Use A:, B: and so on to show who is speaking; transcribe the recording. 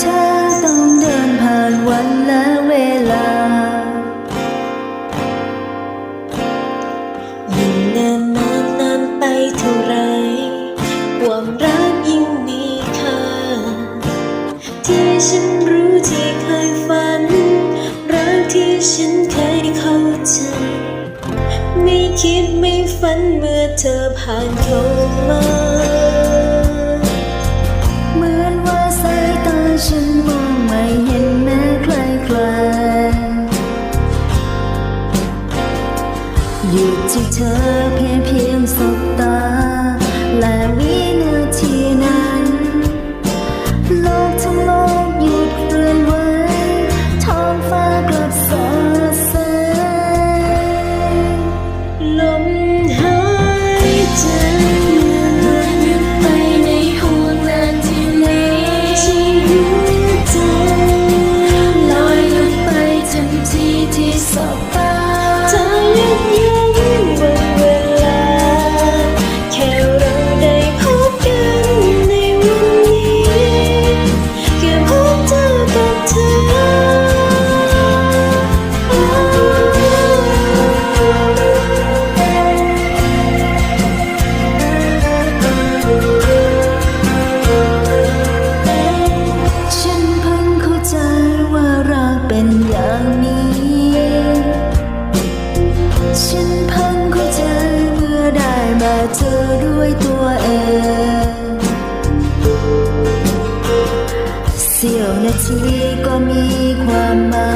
A: เธอต้องเดินผ่านวันและเวลา
B: ยิ่งนานนานนานไปเท่าไรความรักยิ่งมีค่า ที่ฉันรู้ที่เคยฝัน รักที่ฉันเคยเข้าใจ ไม่คิดไม่ฝันเมื่อเธอผ่านเข้า
A: return. แต่เธ
B: อด้ว
A: ยตัวเอง เสี้ยวนาทีก็มีความหมาย